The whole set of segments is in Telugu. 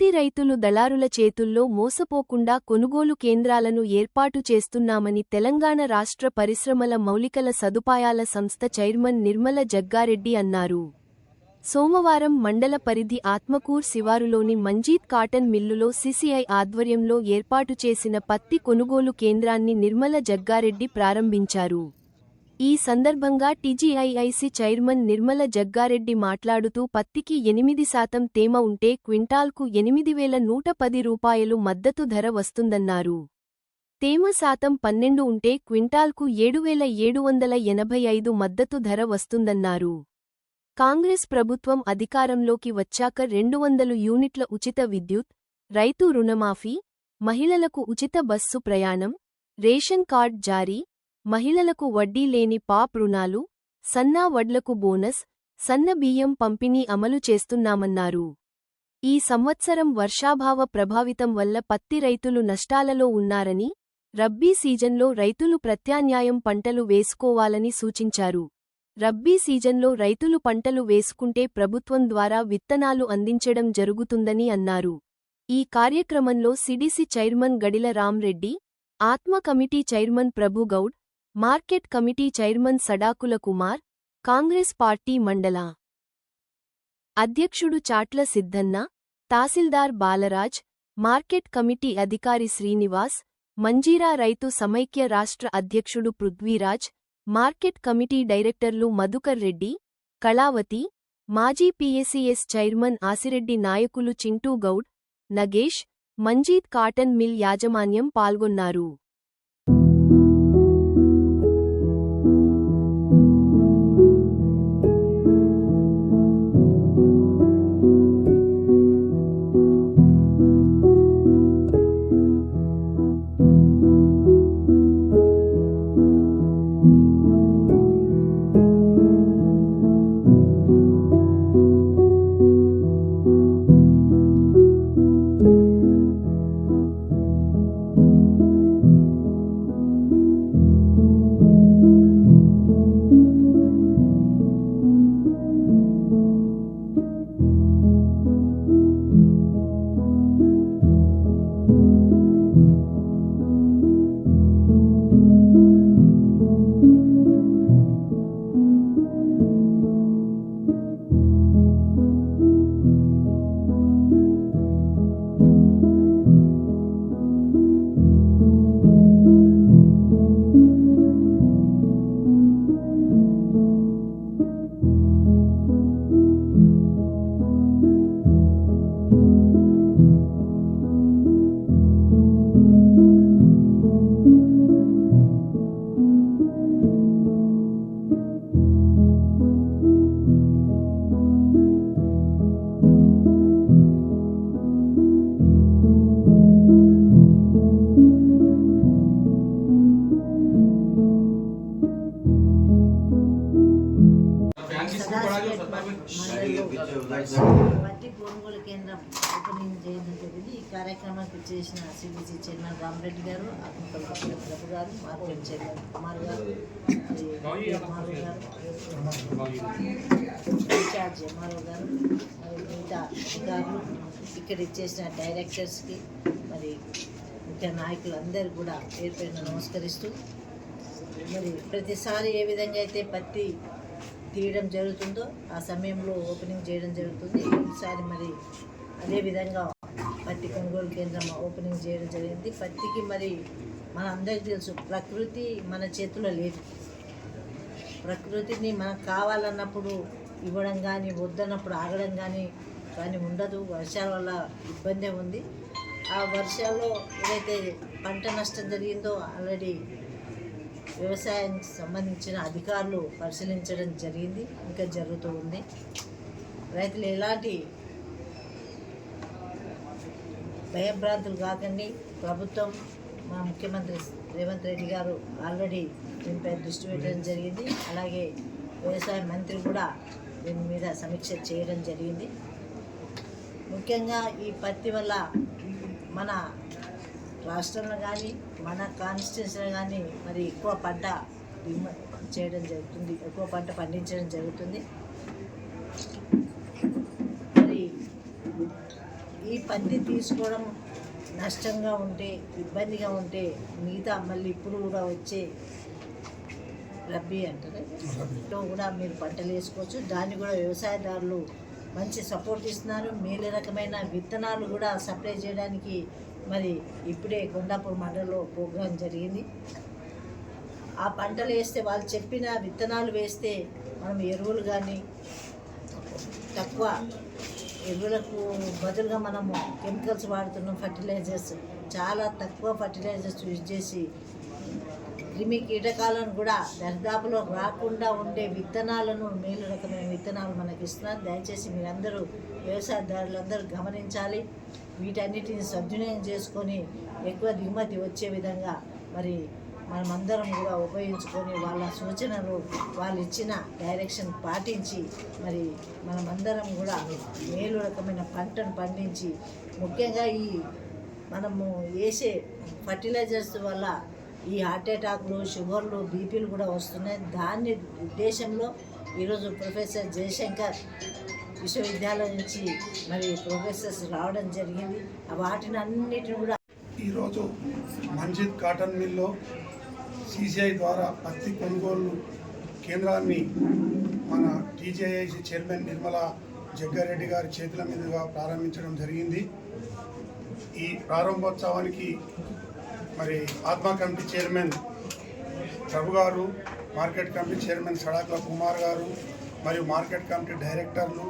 పత్తి రైతులు దళారుల చేతుల్లో మోసపోకుండా కొనుగోలు కేంద్రాలను ఏర్పాటు చేస్తున్నామని తెలంగాణ రాష్ట్ర పరిశ్రమల మౌలికల సదుపాయాల సంస్థ చైర్మన్ నిర్మల జగ్గారెడ్డి అన్నారు. సోమవారం మండల పరిధి ఆత్మకూర్ శివారులోని మంజీత్ కాటన్ మిల్లులో సిసిఐ ఆధ్వర్యంలో ఏర్పాటు చేసిన పత్తి కొనుగోలు కేంద్రాన్ని నిర్మల జగ్గారెడ్డి ప్రారంభించారు. ఈ సందర్భంగా టీజీఐఐసి చైర్మన్ నిర్మల జగ్గారెడ్డి మాట్లాడుతూ పత్తికి ఎనిమిది శాతం తేమ ఉంటే క్వింటాల్కు ఎనిమిది వేల నూట పది రూపాయలు మద్దతు ధర వస్తుందన్నారు. తేమ శాతం పన్నెండు ఉంటే క్వింటాల్కు ఏడు వేల ఏడు వందల ఎనభై ఐదు మద్దతు ధర వస్తుందన్నారు. కాంగ్రెస్ ప్రభుత్వం అధికారంలోకి వచ్చాక రెండు వందలు యూనిట్ల ఉచిత విద్యుత్ రైతు రుణమాఫీ మహిళలకు ఉచిత బస్సు ప్రయాణం రేషన్ కార్డ్ జారీ మహిళలకు వడ్డీ లేని పాప్ రుణాలు సన్నా వడ్లకు బోనస్ సన్న బియ్యం పంపిణీ అమలు చేస్తున్నామన్నారు. ఈ సంవత్సరం వర్షాభావ ప్రభావితం వల్ల పత్తి రైతులు నష్టాలలో ఉన్నారని రబ్బీ సీజన్లో రైతులు ప్రత్యామ్నాయం పంటలు వేసుకోవాలని సూచించారు. రబ్బీ సీజన్లో రైతులు పంటలు వేసుకుంటే ప్రభుత్వం ద్వారా విత్తనాలు అందించడం జరుగుతుందని అన్నారు. ఈ కార్యక్రమంలో CDC chairman Gadila Ramreddy ATMA committee chairman Prabhugoud market committee chairman Sadakula Kumar Congress party మండల అధ్యక్షుడు చాట్ల సిద్ధన్న తహసీల్దార్ బాలరాజ్ మార్కెట్ కమిటీ అధికారి శ్రీనివాస్ మంజీరా రైతు సమైక్య రాష్ట్ర అధ్యక్షుడు పృథ్వీరాజ్ మార్కెట్ కమిటీ డైరెక్టర్లు మధుకర్ రెడ్డి కళావతి మాజీ పీఎసీఎస్ చైర్మన్ ఆసిరెడ్డి నాయకులు చింటూ గౌడ్ నగేష్ మంజీత్ కాటన్ మిల్ యాజమాన్యం పాల్గొన్నారు. పత్తి కొనుగోలు కేంద్రం ఓపెనింగ్ చేయడం జరిగింది. ఈ కార్యక్రమానికి చేసిన సిబిసి చైర్మన్ రామరెడ్డి గారు ఆత్మకల్పన ప్రభు గారు మార్కెట్ చైర్మన్ కుమార్ గారు మరి ఎంఆర్ఓ గారు ఇన్ఛార్జ్ ఎంఆర్ఓ గారు మరి మిగతా అధికారులు ఇక్కడ ఇచ్చేసిన డైరెక్టర్స్కి మరి ముఖ్య నాయకులందరూ కూడా పేరు పేరున నమస్కరిస్తూ మరి ప్రతిసారి ఏ విధంగా అయితే పత్తి తీయడం జరుగుతుందో ఆ సమయంలో ఓపెనింగ్ చేయడం జరుగుతుంది. ఈసారి మరి అదే విధంగా పత్తి కొనుగోలు కేంద్రం ఓపెనింగ్ చేయడం జరిగింది. పత్తికి మరి మన అందరికీ తెలుసు ప్రకృతి మన చేతిలో లేదు. ప్రకృతిని మనకు కావాలన్నప్పుడు ఇవ్వడం కానీ వద్దన్నప్పుడు ఆగడం కానీ కానీ ఉండదు. వర్షాల వల్ల ఇబ్బందే ఉంది. ఆ వర్షాల్లో ఏదైతే పంట నష్టం జరిగిందో ఆల్రెడీ వ్యవసాయానికి సంబంధించిన అధికారులు పరిశీలించడం జరిగింది ఇంకా జరుగుతూ ఉంది. రైతులు ఎలాంటి భయభ్రాంతులు కాకండి. ప్రభుత్వం మా ముఖ్యమంత్రి రేవంత్ రెడ్డి గారు ఆల్రెడీ దీనిపై దృష్టి పెట్టడం జరిగింది. అలాగే వ్యవసాయ మంత్రి కూడా దీని మీద సమీక్ష చేయడం జరిగింది. ముఖ్యంగా ఈ పత్తి వల్ల మన రాష్ట్రంలో కానీ మన కాన్స్టిట్యూన్సీలో కానీ మరి ఎక్కువ పంట చేయడం జరుగుతుంది. ఎక్కువ పంట పండించడం జరుగుతుంది. మరి ఈ పత్తి తీసుకోవడం నష్టంగా ఉంటే ఇబ్బందిగా ఉంటే మిగతా మళ్ళీ ఇప్పుడు కూడా వచ్చే రబ్బీ అంటారు. కూడా మీరు పంటలు వేసుకోవచ్చు. దాన్ని కూడా వ్యవసాయదారులు మంచి సపోర్ట్ ఇస్తున్నారు. మేలు రకమైన విత్తనాలు కూడా సప్లై చేయడానికి మరి ఇప్పుడే కొండాపూర్ మండలంలో ప్రోగ్రాం జరిగింది. ఆ పంటలు వేస్తే వాళ్ళు చెప్పిన విత్తనాలు వేస్తే మనం ఎరువులు కానీ తక్కువ ఎరువులకు బదులుగా మనము కెమికల్స్ వాడుతున్నాం ఫర్టిలైజర్స్ చాలా తక్కువ ఫర్టిలైజర్స్ యూజ్ చేసి క్రిమి కీటకాలను కూడా దర్దాపులో రాకుండా ఉండే విత్తనాలను మేలు రకమైన విత్తనాలు మనకి ఇస్తున్నారు దయచేసి మీరందరూ వ్యవసాయదారులందరూ గమనించాలి. వీటన్నిటిని సద్వినియోగం చేసుకొని ఎక్కువ దిగుమతి వచ్చే విధంగా మరి మనమందరం కూడా ఉపయోగించుకొని వాళ్ళ సూచనలు వాళ్ళు ఇచ్చిన డైరెక్షన్ పాటించి మరి మనమందరం కూడా మేలు రకమైన పంటను పండించి ముఖ్యంగా ఈ మనము వేసే ఫర్టిలైజర్స్ వల్ల ఈ హార్ట్ అటాక్లు షుగర్లు బీపీలు కూడా వస్తున్నాయి. దాని ఉద్దేశంలో ఈరోజు ప్రొఫెసర్ జయశంకర్ విశ్వవిద్యాలయం నుంచి మరి ప్రొఫెసర్స్ రావడం జరిగింది. వాటిని అన్నిటిని కూడా ఈరోజు మంజిద్ కాటన్ మిల్లో సిసిఐ ద్వారా పత్తి కొనుగోలు కేంద్రాన్ని మన టీజేఐసి చైర్మన్ నిర్మలా జగ్గారెడ్డి గారి చేతుల మీదుగా ప్రారంభించడం జరిగింది. ఈ ప్రారంభోత్సవానికి మరి ఆత్మా committee chairman Prabhu garu market committee chairman Sadakula Kumar garu మరియు మార్కెట్ కమిటీ డైరెక్టర్లు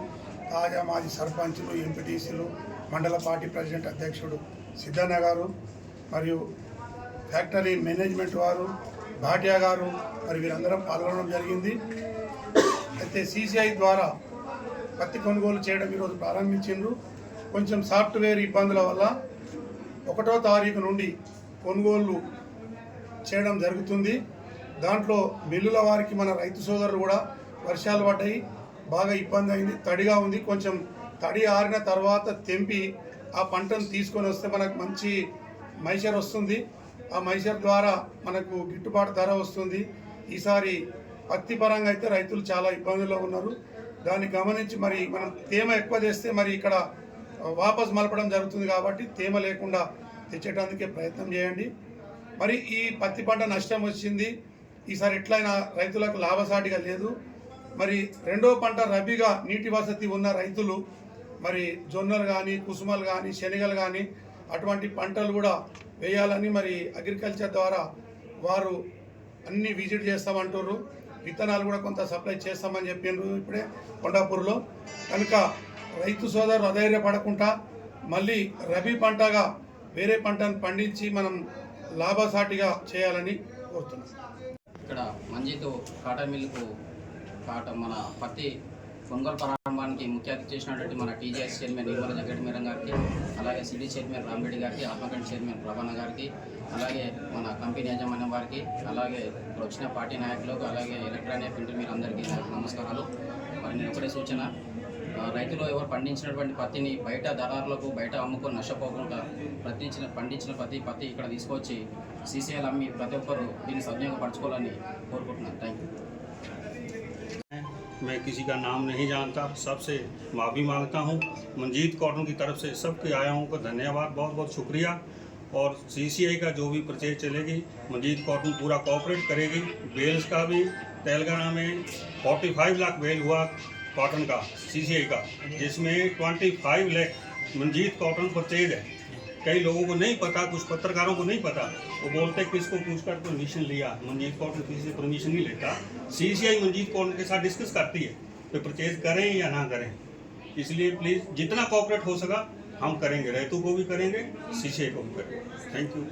తాజా మాజీ సర్పంచ్లు ఎంపీటీసీలు మండల పార్టీ ప్రెసిడెంట్ అధ్యక్షుడు సిద్ధన్న గారు మరియు ఫ్యాక్టరీ మేనేజ్మెంట్ వారు భాటియా గారు మరి వీరందరం పాల్గొనడం జరిగింది. అయితే సీసీఐ ద్వారా పత్తి కొనుగోలు చేయడం ఈరోజు ప్రారంభించిండ్రు. కొంచెం సాఫ్ట్వేర్ ఇబ్బందుల వల్ల ఒకటో తారీఖు నుండి కొనుగోలు చేయడం జరుగుతుంది. దాంట్లో మిల్లుల వారికి మన రైతు సోదరులు కూడా వర్షాలు పడ్డాయి. బాగా ఇబ్బంది అయింది. తడిగా ఉంది. కొంచెం తడి ఆరిన తర్వాత తెంపి ఆ పంటను తీసుకొని వస్తే మనకు మంచి మైసర్ వస్తుంది. ఆ మైసర్ ద్వారా మనకు గిట్టుబాటు ధర వస్తుంది. ఈసారి పత్తి పరంగా అయితే రైతులు చాలా ఇబ్బందుల్లో ఉన్నారు. దాన్ని గమనించి మరి మనం తేమ ఎక్కువ చేస్తే మరి ఇక్కడ వాపస్ మలపడం జరుగుతుంది కాబట్టి తేమ లేకుండా తెచ్చేటందుకే ప్రయత్నం చేయండి. మరి ఈ పత్తి పంట నష్టం వచ్చింది. ఈసారి ఎట్లయినా రైతులకు లాభసాటిగా లేదు. మరి రెండో పంట రబీగా నీటి వసతి ఉన్న రైతులు మరి జొన్నలు కానీ కుసుమలు కానీ శనగలు కానీ అటువంటి పంటలు కూడా వేయాలని మరి అగ్రికల్చర్ ద్వారా వారు అన్ని విజిట్ చేస్తామంటారు విత్తనాలు కూడా కొంత సప్లై చేస్తామని చెప్పిండ్రు ఇప్పుడే కొండాపూర్లో. కనుక రైతు సోదరులు అధైర్యపడకుండా మళ్ళీ రబీ పంటగా వేరే పంటను పండించి మనం లాభసాటిగా చేయాలని కోరుతున్నాం. ఇక్కడ మంజీతో కాటన్ మిల్లుకు కాటన్ మన పత్తి పొంగల్ ప్రారంభానికి ముఖ్య అతిథి చేసినటువంటి మన టీజీఎస్ చైర్మన్ నిర్మల జగటి గారికి అలాగే సిటీ చైర్మన్ రాంబెడ్డి గారికి ఆత్మకండి చైర్మన్ ప్రభాన గారికి అలాగే మన కంపెనీ యాజమాన్యం వారికి అలాగే ఇప్పుడు వచ్చిన పార్టీ నాయకులకు అలాగే ఎలక్ట్రానిక్ ప్రింట్ మీరు అందరికీ నమస్కారాలు. మరి నేను ఒకటే సూచన రైతులు ఎవరు పండించినటువంటి పత్తిని బయట దళారులకు బయట అమ్ముకొని నష్టపోకుండా పండించిన పండించిన పత్తి పత్తి ఇక్కడ తీసుకొచ్చి సీసీఎల్ అమ్మి ప్రతి ఒక్కరు దీన్ని సద్వినియోగపరచుకోవాలని కోరుకుంటున్నాను థ్యాంక్ యూ मैं किसी का नाम नहीं जानता सबसे माफ़ी मांगता हूँ मंजीत कॉटन की तरफ से सबके आयाओं को धन्यवाद बहुत बहुत शुक्रिया और सीसीआई का जो भी परचेज चलेगी मंजीत कॉटन पूरा कोऑपरेट करेगी बेल्स का भी तेलंगाना में 45 लाख बेल हुआ कॉटन का सीसीआई का, जिसमें 25 लाख मंजीत कॉटन परचेज है। कई लोगों को नहीं पता, कुछ पत्रकारों को नहीं पता, वो बोलते किसको पूछकर परमिशन लिया, मंजीत कौर किसी से परमिशन नहीं लेता। सीसीआई मंजीत कॉटन के साथ डिस्कस करती है कि परचेज करें या ना करें। इसलिए प्लीज़ जितना कॉपरेट हो सका, हम करेंगे, रैतू को भी करेंगे सीसीआई को भी करेंगे। Thank you